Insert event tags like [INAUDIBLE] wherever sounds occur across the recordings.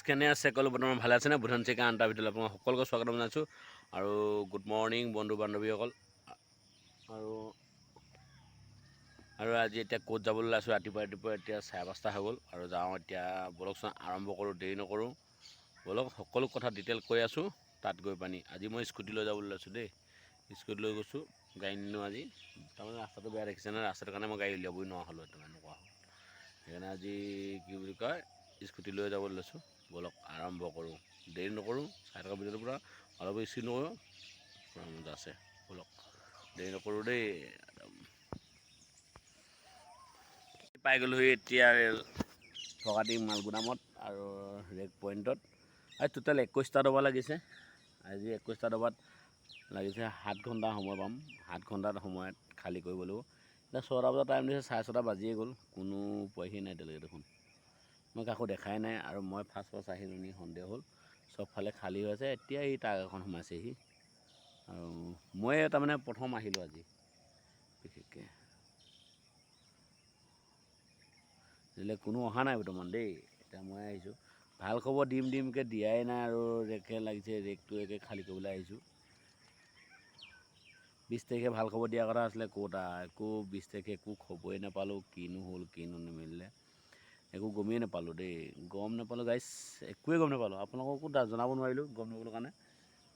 কেনে আছে সকলো বৰ্তমান ভালে আছেনে বুধান চেকা আন্টাৰ ভিতৰত আপোনালোক সকলোকে স্বাগতম জনাইছোঁ। আৰু গুড মৰ্ণিং বন্ধু বান্ধৱীসকল। আৰু আৰু আজি এতিয়া ক'ত যাবলৈ ওলাইছোঁ? ৰাতিপুৱা ৰাতিপুৱা এতিয়া চাৰে পাঁচটা হৈ গ'ল। আৰু যাওঁ এতিয়া ব'লকচোন আৰম্ভ কৰোঁ দেৰি নকৰোঁ। ব'লক সকলো কথা ডিটেইল কৈ আছোঁ তাত গৈ পানি। আজি মই স্কুটি লৈ যাবলৈ ওলাইছোঁ দেই। স্কুটি লৈ গৈছোঁ গাড়ী নিনিওঁ আজি। তাৰমানে ৰাস্তাটো বেয়া দেখিছে নহয় ৰাস্তাটোৰ কাৰণে মই গাড়ী উলিয়াবই নোৱাৰা হ'লোঁ এনেকুৱা হ'ল। সেইকাৰণে আজি কি বুলি কয় স্কুটি লৈ যাবলৈ লৈছোঁ। ব'লক আৰম্ভ কৰোঁ। দেৰি নকৰোঁ চাই থকা ভিডিঅ'টোৰ পৰা অলপ স্কিন নকৰোঁ। আছে ব'লক। দেৰি নকৰোঁ দেই পাই গ'লোহি এতিয়া ফকাটি মালগুদামত আৰু ৰেক পইণ্টত। আজি টোটেল একৈছটা ডবা লাগিছে। আজি একৈছটা ডবাত লাগিছে সাত ঘণ্টা সময় পাম। সাত ঘণ্টাত সময়ত খালী কৰিব লাগিব এতিয়া ছটা বজাত টাইম দিছে চাৰে ছটা বাজিয়ে গ'ল। কোনো পোৱাহি নাই এতিয়ালৈকে দেখোন। মই কাকো দেখাই নাই আৰু মই ফাৰ্ষ্ট ফাৰ্ষ্ট আহিলোঁ নি সন্দেহ হ'ল। চবফালে খালী হৈ আছে এতিয়া এই ট্ৰাক এখন সোমাইছেহি। আৰু মই তাৰমানে প্ৰথম আহিলোঁ আজি বিশেষকৈ। কোনো অহা নাই বৰ্তমান দেই এতিয়া মই আহিছোঁ। ভাল খবৰ দিম দিমকৈ দিয়াই নাই আৰু ৰেকে লাগিছে ৰেকটো একে খালী কৰিবলৈ আহিছোঁ। বিছ তাৰিখে ভাল খবৰ দিয়া কথা আছিলে ক'ত একো বিছ তাৰিখে একো খবৰেই নাপালোঁ কিনো হ'ল কিনো নিমিলিলে। একো গমেই নাপালোঁ দেই। গম নাপালোঁ গাইছ একোৱেই গম নাপালোঁ। আপোনালোককো জনাব নোৱাৰিলোঁ গম নাপালোঁ কাৰণে।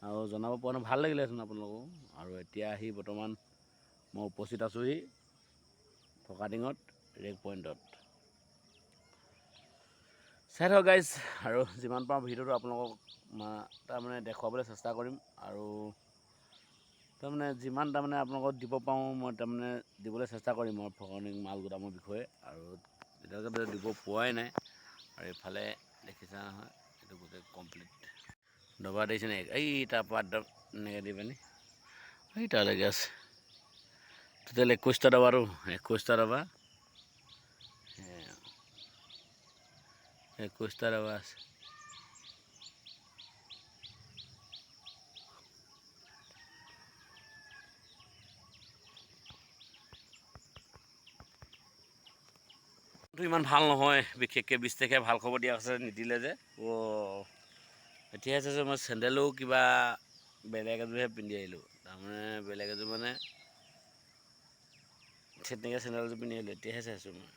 আৰু জনাব পৰা নাই ভাল লাগিলেচোন আপোনালোকো আৰু এতিয়া আহি বৰ্তমান মই উপস্থিত আছোঁহি ফকাটিঙত ৰেক পইণ্টত। চাই থাকক গাইজ আৰু যিমান পাৰোঁ ভিডিঅ'টো আপোনালোকক তাৰমানে দেখুৱাবলৈ চেষ্টা কৰিম। আৰু তাৰমানে যিমান তাৰমানে আপোনালোকক দিব পাৰোঁ মই তাৰমানে দিবলৈ চেষ্টা কৰিম মই ফকাটিং মাল গুদামৰ বিষয়ে। আৰু এতিয়ালৈকে দিব পোৱাই নাই। আৰু এইফালে দেখিছা নহয়, এইটো গোটেই কমপ্লিট দবা দিছে নে? এই তাৰপৰা এনেকৈ দি পানি, এই তালৈকে আছে। টোটেল একৈছটা দবাটো একৈছটা দবা। একৈছটা দবা আছে। ইমান ভালো নহয়। বিশেষকৈ বিছ তাৰিখে ভালো খবৰ দিয়া আছে নিদিলে যে। অ' এতিয়া হৈছে যে মই চেণ্ডেলো কিবা বেলেগ এযোৰহে পিন্ধি আহিলোঁ। তাৰমানে বেলেগ এযোৰ মানে তেনেকৈ চেণ্ডেলযোৰ পিন্ধি আহিলোঁ, এতিয়াহে চাইছোঁ মই।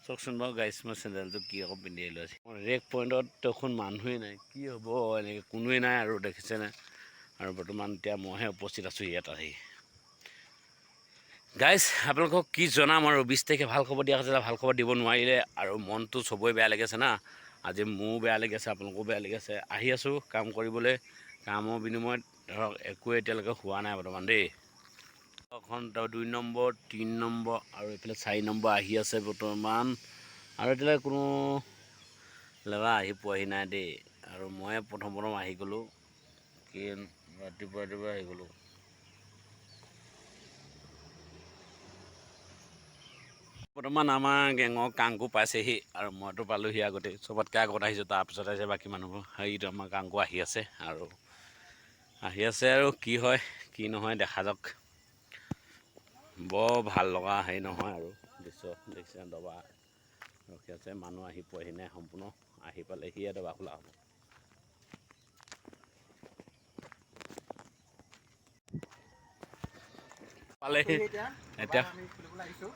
চাওকচোন বাৰু গাইছ মই চেণ্ডেলযোৰ কি আকৌ পিন্ধি আহিলোঁ আজি। ৰেক পইণ্টত দেখোন মানুহেই নাই, কি হ'ব এনেকৈ কোনোৱেই নাই আৰু দেখিছেনে? আৰু বৰ্তমান এতিয়া মইহে উপস্থিত আছোঁ ইয়াত আহি। গাইজ আপোনালোকক কি জনাম আৰু বিছ তাৰিখে ভাল খবৰ দিয়া হৈছিলে ভাল খবৰ দিব নোৱাৰিলে আৰু মনটো চবৰে বেয়া লাগিছে না। আজি মোৰো বেয়া লাগি আছে আপোনালোকৰো বেয়া লাগি আছে। আহি আছোঁ কাম কৰিবলৈ কামৰ বিনিময়ত ধৰক একোৱে এতিয়ালৈকে হোৱা নাই বৰ্তমান দেই। এখন দুই নম্বৰ তিনি নম্বৰ আৰু এইফালে চাৰি নম্বৰ আহি আছে বৰ্তমান। আৰু এতিয়ালৈকে কোনো ল'ৰা আহি পোৱাহি নাই দেই। আৰু ময়ে প্ৰথম প্ৰথম আহি গ'লোঁ। কি ৰাতিপুৱা ৰাতিপুৱা আহি গ'লোঁ। বৰ্তমান আমাৰ গেঙৰ কাংকু পাইছেহি আৰু মইতো পালোঁহি আগতে। চবতকৈ আগত আহিছোঁ তাৰপিছত আহিছে বাকী মানুহবোৰ। হেৰিটো আমাৰ কাংকু আহি আছে আৰু আহি আছে আৰু কি হয় কি নহয় দেখা যাওক। বৰ ভাল লগা হেৰি নহয় আৰু দৃশ্য। দেখিছে দবা ৰখি আছে মানুহ আহি পোৱাহি নাই সম্পূৰ্ণ আহি পালেহিয়ে দবা খোলা হ'ব। পালেহি। এতিয়া।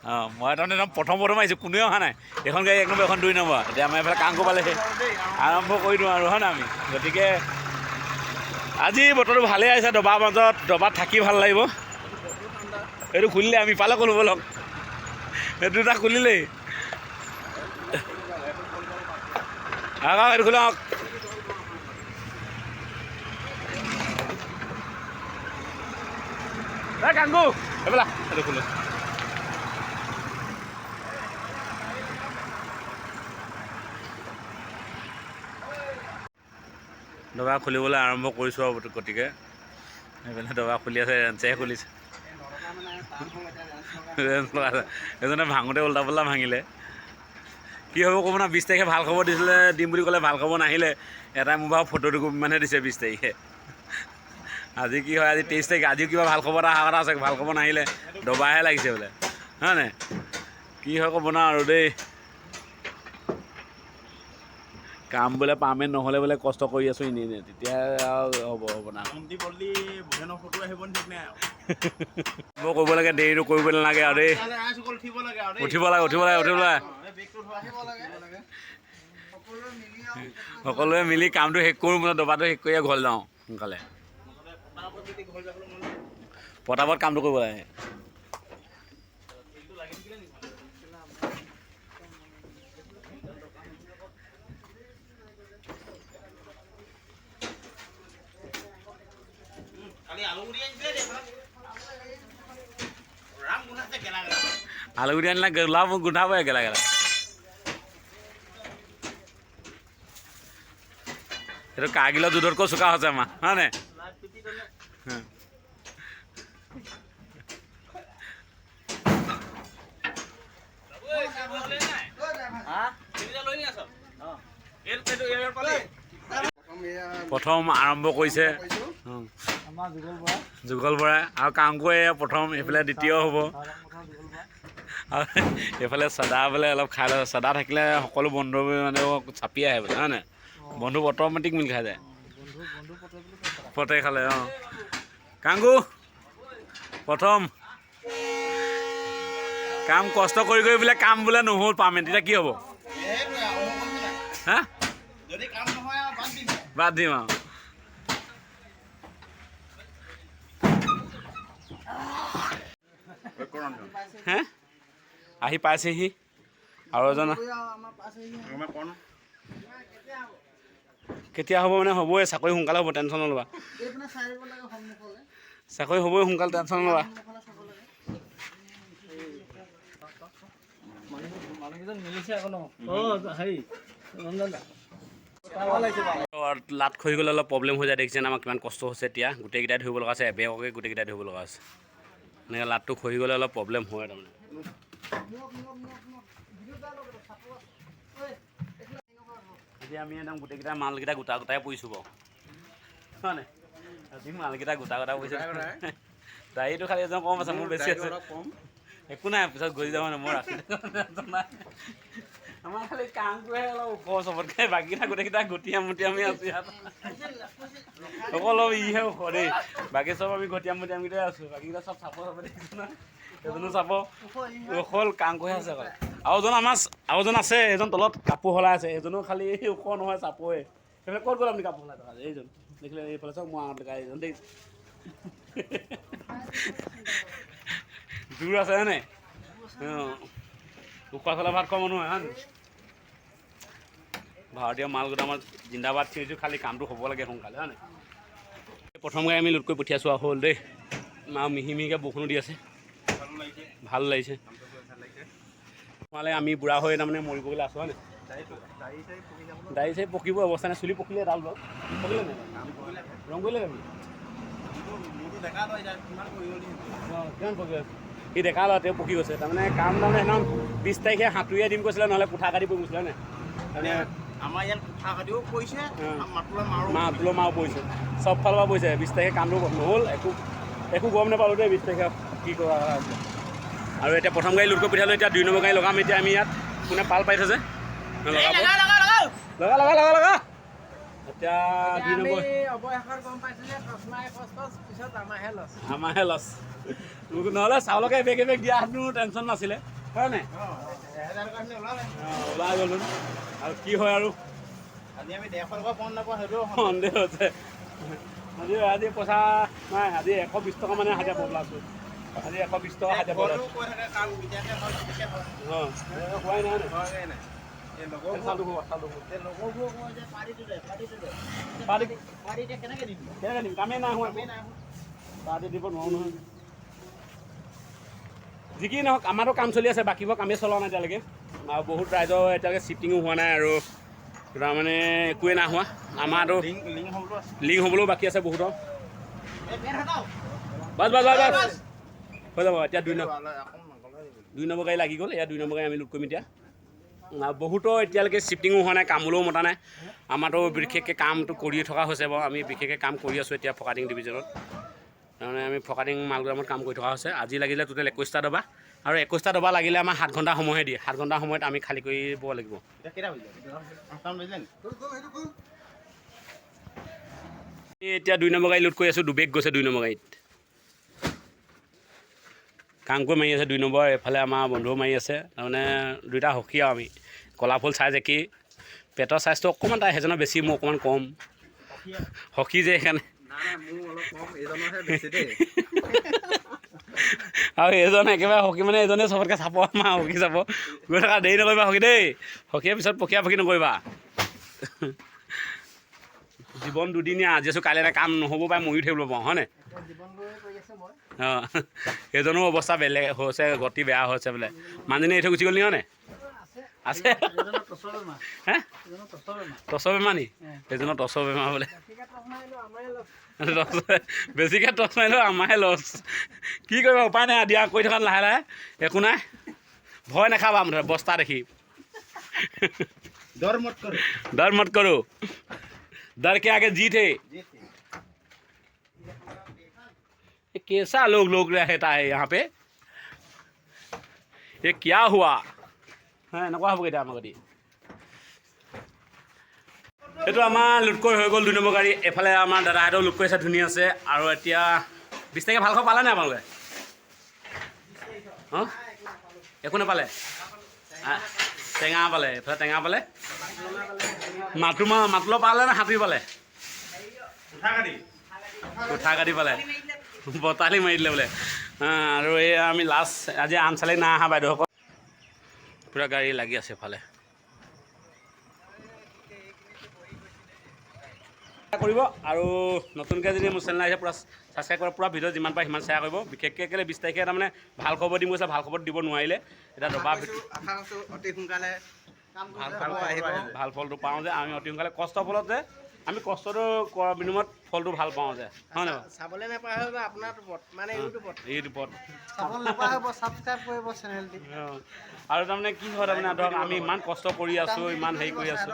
অঁ মই তাৰমানে একদম প্ৰথম প্ৰথম আহিছোঁ। কোনেও অহা নাই। এখন গাড়ী এক নম্বৰ এখন দুই নম্বৰ। এতিয়া আমাৰ এইফালে কাংকু পালেহি আৰম্ভ কৰি দিওঁ আৰু হয় নাই আমি? গতিকে আজি বতৰটো ভালেই আহিছে। দবাৰ মাজত দবাত থাকি ভাল লাগিব। এইটো খুলিলে আমি পালে ক'লো ব'লক। এইটো দুটা খুলিলেই। আহক আহক, এইটো খোলো আহক এই কাংকু! এইফালে আহ, এইটো দবা খুলিবলৈ আৰম্ভ কৰিছোঁ আৰু গতিকে। সেইফালে দবা খুলি আছে ৰেঞ্চেহে খুলিছে। ৰেঞ্চ লগাইছে এজনে ভাঙোতে উল্টা পোল্টা ভাঙিলে। কি হ'ব ক'ব না বিছ তাৰিখে ভালো খবৰ দিছিলে দিম বুলি ক'লে ভালো খবৰ নাহিলে। এটাই মোৰ বাৰু ফটো দুকপিমানহে দিছে বিছ তাৰিখে। আজি কি হয় আজি তেইছ তাৰিখ আজিও কিবা ভাল খবৰ এটা অহা কথা আছে ভাল খবৰ নাহিলে দবাহে লাগিছে বোলে। হয় নাই? কি হয় ক'ব না আৰু দেই। কাম বোলে পাৰ্মেণ্ট নহ'লে বোলে কষ্ট কৰি আছোঁ এনেই এনেই। তেতিয়া আৰু হ'ব হ'ব না। [LAUGHS] মই কৰিব লাগে দেৰিটো কৰিব নালাগে আৰু দেই। উঠিব লাগে উঠিব লাগে উঠিব লাগে সকলোৱে মিলি কামটো শেষ কৰোঁ মই দবাটো শেষ কৰিয়ে ঘৰলৈ যাওঁ সোনকালে। পটাপট কামটো কৰিব লাগে কালি আলু গুটি আনিছিলে দেই এইফালে। গেলা গেলা আলুগুটি আনিলে গোলাপ গোন্ধাবই গেলা গেলা সেইটো কাৰ্গিলৰ যুদ্ধতকৈ চোকা হৈছে আমাৰ, হয় প্ৰথম আৰম্ভ কৰিছে। যুগল বৰাই। আৰু কাংকুৱে প্ৰথম এইফালে দ্বিতীয় হ'ব। আৰু এইফালে চাদা বোলে অলপ খাই লয়। চাদা থাকিলে সকলো বন্ধু মানে চাপি আহে বোলে হয় নাই? বন্ধু অট'মেটিক মিল খাই যায়। পতে খালে অঁ। কাংকু প্ৰথম। কাম কষ্ট কৰি কৰি বোলে কাম বোলে নহ'ল পামেণ্ট তেতিয়া কি হ'ব? হা। বাদ দিম। আৰু। হে? আহি পাইছেহি। আৰু এজন কেতিয়া হ'ব মানে হ'বই, চাকৰি সোনকালে হ'ব টেনশ্যন নল'বা। চাকৰি হ'বই সোনকালে টেনশ্যন নল'বা। লাট খহি গ'লে অলপ প্ৰব্লেম হৈ যায়, দেখিছেনে? আমাৰ কিমান কষ্ট হৈছে এতিয়া। গোটেইকেইটাই ধৰিব লগা আছে, এবেগকে গোটেইকেইটাই ধৰিব লগা আছে। এনেকৈ লাটটো খহি গ'লে অলপ প্ৰব্লেম হয় তাৰমানে। আজি আমি একদম গোটেইকেইটা মালকেইটা গোটা গোটাই পৰিছোঁ বাৰু। হয় নাই? আজি মালকেইটা গোটা গোটা পৰিছোঁ। দাড়িটো খালি এজন কম আছে মোৰ বেছি আছে। একো নাই পিছত গজি যাব মই ৰাখি আমাৰ খালি কামটোহে অলপ ওখ চবতকৈ বাকীকেইটা গোটেইকেইটা গটিয়া মুটিয়ামি আছোঁ ইয়াত। অকল অলপ ইহে ওখ দেই। বাকী চব আমি গটিয়াম মুটিয়ামকেইটাই আছোঁ বাকীকেইটা চব চাপৰ চাপৰ দেখিছোঁ না এজনো চাব অকল কাংকুহে আছে অকল আৰু এজন আমাৰ আৰু এজন আছে এজন তলত কাপোৰ সলাই আছে এজনো খালি ওখ নহয় চাপৰে। সেইফালে ক'ত গ'ল আপুনি কাপোৰ সলাই থকা? এইজন দেখিলে এইফালে চাওক মই আগত এইজন দেই। জোৰ আছে হয়নে? উখোৱা চলা ভাত খোৱা মানুহ হয় হয় ভাৰতীয় মাল গোদামত জিন্দাবাদ চিঞৰিছোঁ খালি কামটো হ'ব লাগে সোনকালে হয় নাই প্ৰথম গাড়ী আমি লোড কৰি পঠিয়াইছোঁ আৰু হ'ল দেই। আৰু মিহি মিহিকৈ বৰষুণো দি আছে। ভালো লাগিছে। তোমালে আমি বুঢ়া হৈ তাৰমানে মৰিবলৈ আছোঁ হয় নাই? দাড়িটো দাড়ি চাড়ি পকিব অৱস্থা নাই চুলি পকিলে ডাল বাৰু। পকিলে নাই? ৰং কৰিলে দেখা কিমান আছে? সি ডেকা ল'ৰা তেওঁ পকি গৈছে। তাৰমানে কাম তাৰমানে সেইদিনাখন বিছ তাৰিখে সাঁতুৰিয়ে দিম কৈছিলে নহ'লে কোঠা কাটি পৰি গৈছিলে নাই? মানে আমাৰ ইয়াত কোঠা কাটিও পৰিছে মাও পৰিছে। চব ফালৰ পৰা পৰিছে। বিছ তাৰিখে কামটো নহ'ল একো একো গম নাপালোঁ দেই বিছ তাৰিখে কি কৰা আছে আৰু এতিয়া প্ৰথম গাড়ী লোড কৰি পঠিয়ালোঁ এতিয়া দুই নম্বৰ গাড়ী লগাম এতিয়া আমি ইয়াত। কোনে পাল পাই থৈছে? লগাব। লগা লগা লগা লগা এতিয়া দুই নম্বৰ। আমাৰহে লছ আমাৰহে লছ নহ'লে চাউলকে এবেগ এবেগ দিয়া হেঁতেনো টেনশ্যন নাছিলে। হয় নাই? ওলাই গ'লো। আৰু কি হয় আৰু? আজি আমি ডেৰশ টকা পন নাপাওঁ সেইটো সন্দেহ। হৈছে। আজি আজি পইচা নাই আজি এশ বিছ টকা মানে হাজিৰা পাবলৈ আছোঁ। এশ বিশ টকা খাই যাব খোৱাই নাই যি কি নহওক আমাৰো কাম চলি আছে বাকীবোৰ কামেই চলোৱা নাই এতিয়ালৈকে আৰু বহুত ৰাইজৰ এতিয়ালৈকে শ্বিফটিঙো হোৱা নাই আৰু তাৰমানে একোৱেই নাই হোৱা আমাৰতো লিংক হ'বলৈও বাকী আছে বহুতৰ বাছ বাছ বাছ বাছ হৈ যাব এতিয়া দুই নম্বৰ দুই নম্বৰ গাড়ী লাগি গ'ল এয়া দুই নম্বৰ গাড়ী আমি লোড কৰিম এতিয়া। আৰু বহুতৰ এতিয়ালৈকে শ্বিফটিঙো হোৱা নাই কামলৈও মতা নাই। আমাৰতো বিশেষকৈ কামটো কৰিয়ে থকা হৈছে বাৰু আমি বিশেষকৈ কাম কৰি আছোঁ এতিয়া ফকাটিং ডিভিজনত তাৰমানে আমি ফকাটিং মালগ্ৰামত কাম কৰি থকা হৈছে। আজি লাগিলে টোটেল একৈছটা দবা আৰু একৈছটা ডবা লাগিলে আমাৰ সাত ঘণ্টা সময়হে দিয়ে। সাত ঘণ্টা সময়ত আমি খালী কৰিব লাগিব। এতিয়া দুই নম্বৰ গাড়ী লোড কৰি আছোঁ দুবেগ গৈছে দুই নম্বৰ গাড়ীত। কাংকুৰ মাৰি আছে, দুই নম্বৰ এইফালে আমাৰ বন্ধুও মাৰি আছে, তাৰমানে দুইটা সখী আৰু আমি। কলা ফুল চাইজ একেই, পেটৰ চাইজটো অকণমান তাৰ সেইজনৰ বেছি মোৰ অকণমান কম। সখী যে সেইকাৰণে। আৰু এইজন একেবাৰে সখী মানে এইজনে চবতকৈ চাপ আমাৰ সখী চাব। গৈ থকা দেৰি নকৰিবা সখী দেই। সখীয়ে পিছত পকীয়া পকী নকৰিবা। জীৱন দুদিনীয়া, আজি আছোঁ কাইলৈ এটা কাম নহ'ব পাৰে, ময়ো থাকিব পাৰোঁ হয়নে সেইজনৰো অৱস্থা বেলেগ হৈছে গতি বেয়া হৈছে বোলে। মানুহজনী এৰি থৈ গুচি গ'ল নি আছে। টচৰ বেমাৰ নি? সেইজনৰ টচৰ বেমাৰ বোলে। বেছিকৈ টচ মাৰিলেও আমাৰহে লছ কি কৰিবা উপায় নাই দিয়া কৰি থকা লাহে লাহে। একো নাই। ভয় নাখাবা মুঠতে বস্তা দেখি। দৰ মত কৰোঁ। দৰ মত কৰোঁ। ডৰ আগে জিত হে। कैसा लोग लोग रहता है यहाँ पे ये क्या हुआ হ্যাঁ এনেকুৱা হ'বগৈ এতিয়া আমাৰ গাড়ী এইটো আমাৰ লোড কৰি হৈ গ'ল দুই নম্বৰ গাড়ী এফালে আমাৰ দাদাহঁতেও লোড কৰি আছে ধুনীয়া আছে আৰু এতিয়া বিছ তাৰিখে ভাল খবৰ পালে নাই আপোনালোকে অঁ একো নাপালে আ, টেঙা পালে এইফালে টেঙা পালে মাতুমা মাতুলৰ পালে নে সাঁতুৰি পালে উঠা কাটি উঠা কাটি পালে বতালি মাৰি দিলে বোলে। আৰু এই আমি লাষ্ট আজি আনচালিক নাই অহা বাইদেউসকল পূৰা গাড়ী লাগি আছে এফালে কৰিব আৰু নতুনকৈ যদি মোৰ চেনেল আহিছে পূৰা ছাবস্ক্ৰাইব কৰা পূৰা ভিডিঅ' যিমান পাৰে সিমান শ্বেয়াৰ কৰিব। বিশেষকৈ কেলৈ বিছ তাৰিখে তাৰমানে ভালো খবৰ দিম কৈছে ভালো খবৰ দিব নোৱাৰিলে। এতিয়া দবা ভালো ফলটো পাওঁ যে আমি অতি সোনকালে কষ্টৰ ফলত যে আমি কষ্টটো কৰাৰ বিনিময়ত ফলটো ভালো পাওঁ যে। হয় নহয়? চাবলৈ নাপায় হৈ আপোনাৰ ওপৰত মানে ইউটিউবত। ইউটিউবত। চাবলৈ নাপায় হ'ব ছাবস্ক্ৰাইব কৰিব চেনেলটি অঁ। আৰু তাৰমানে কি হয় তাৰমানে ধৰক আমি ইমান কষ্ট কৰি আছোঁ ইমান হেৰি কৰি আছোঁ।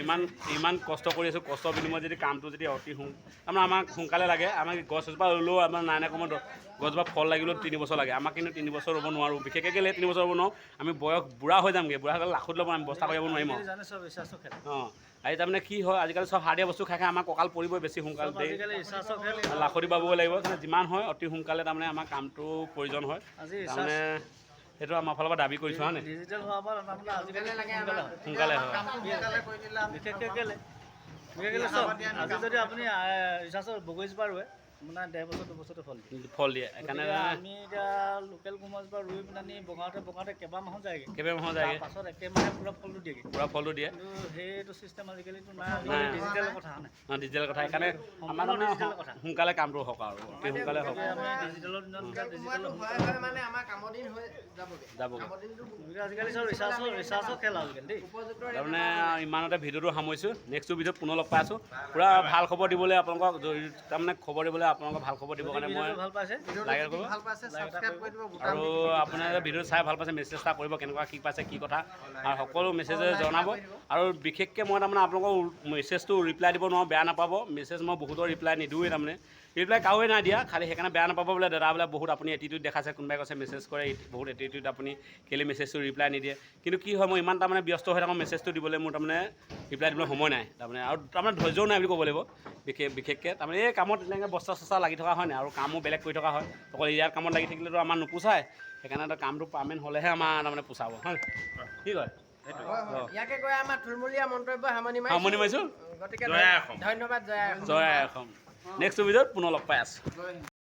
ইমান ইমান কষ্ট কৰি আছোঁ কষ্টৰ বিনিময়ত যদি কামটো যদি অতি সোন তাৰমানে আমাক সোনকালে লাগে আমাক গছ এজোপা ৰুলেও আমাৰ নাই নাই কমত গছজোপা ফল লাগিলেও তিনি বছৰ লাগে। আমাক কিন্তু তিনি বছৰ ৰ'ব নোৱাৰোঁ। বিশেষকৈ কেলৈ তিনি বছৰ ৰ'ব নোৱাৰোঁ? আমি বয়স বুঢ়া হৈ যামগৈ বুঢ়া হ'লে লাখত ল'ব আমি বস্তা কৰিব নোৱাৰিম অঁ আজি তাৰমানে কি হয় আজিকালি চব সাৰ দিয়া বস্তু খাই খাই আমাৰ কঁকাল পৰিবই বেছি সোনকালে খেল লাখতি পাবগৈ লাগিব কিন্তু যিমান হয় অতি সোনকালে তাৰমানে আমাৰ কামটো প্ৰয়োজন হয়। তাৰমানে সেইটো আমাৰ ফালৰ পৰা দাবী কৰিছোঁ হয় নাই? ডিজিটেল হোৱাৰ পৰা তাৰমানে আজিকালি লাগে সোনকালে হয়। বিশেষকৈ কেলে? বিশেষকৈ চব আজি যদি আপুনি ৰিচাৰ্জৰ বগৰীজোপা ৰুৱে আপোনাৰ ডেৰ বছৰ দুবছৰতে ফল দিয়ে ফল দিয়ে। সেইকাৰণে আমি এতিয়া লোকেল কোমলজোপা ৰুই পিনি বগাওঁতে বগাওঁতে কেইবামাহো যায়গৈ। কেইবাৰ মাহৰ যায়গৈ। পাছত একেমাহে পূৰা ফলটো দিয়েগৈ। পূৰা ফলটো দিয়ে। কিন্তু সেইটো চিষ্টেম আজিকালিতো নাই। ডিজিটেল কথা নাই অঁ ডিজিটেল কথা। সেইকাৰণে আমাৰ কথা। সোনকালে কামটো হওক আৰু। অতি সোনকালে হওক। আমি ডিজিটেলৰ দিনত ডিজিটেল মানে আমাৰ কামৰ দিন হৈ যাবগৈ। যাবগৈ। কামৰ দিনটো গতিকে আজিকালি চব ৰিচাৰ্জৰ ৰিচাৰ্জৰ খেল আজিকালি দেই। তাৰমানে ইমানতে ভিডিঅ'টো সামৰিছোঁ। নেক্সটো ভিডিঅ'ত পুনৰ লগ পাই আছোঁ। পূৰা ভালো খবৰ দিবলৈ আপোনালোকক। তাৰমানে খবৰ দিবলৈ আপোনালোকক ভাল খবৰ দিবৰ কাৰণে মই ভাল পাইছে কৰিব। দিব বুটাম আৰু আপোনালোকে ভিডিঅ' চাই ভাল পাইছে মেছেজ এটা কৰিব কেনেকুৱা কি পাইছে কি কথা আৰু সকলো মেছেজে জনাব। আৰু বিশেষকৈ মই তাৰমানে আপোনালোকৰ মেছেজটো ৰিপ্লাই দিব নোৱাৰোঁ বেয়া নাপাব। মেছেজ মই বহুতৰ ৰিপ্লাই নিদিওঁৱেই তাৰমানে। ৰিপ্লাই কাৰোৱে নাই দিয়া খালি সেইকাৰণে বেয়া নাপাব বোলে দাদা বোলে বহুত আপুনি এটিটিউড দেখাইছে কোনোবাই কৈছে মেছেজ কৰে বহুত এটিটিউড আপুনি কেলৈ মেছেজটো ৰিপ্লাই নিদিয়ে কিন্তু কি হয় মই ইমান তাৰমানে ব্যস্ত হৈ থাকোঁ মেছেজটো দিবলৈ মোৰ তাৰমানে ৰিপ্লাই দিবলৈ সময় নাই তাৰমানে আৰু তাৰমানে ধৈৰ্যও নাই বুলি ক'ব লাগিব বিশেষ বিশেষকৈ তাৰমানে এই কামত তেনেকৈ বস্তা চস্তা লাগি থকা হয় নাই আৰু কামো বেলেগ কৰি থকা হয় অকল ইয়াৰ কামত লাগি থাকিলেতো আমাৰ নোপোচায় সেইকাৰণে কামটো পাৰ্মেণ্ট হ'লেহে আমাৰ তাৰমানে পোচাব হয় কি কয়। ইয়াকে কৈ আমাৰ থুলমূলীয়া মন্তব্য সামৰণি মাৰিছোঁ। গতিকে। ধন্যবাদ জয় অসম। জয় অসম নেক্সট ভিডিঅ'ত পুনৰ লগ পাই আছোঁ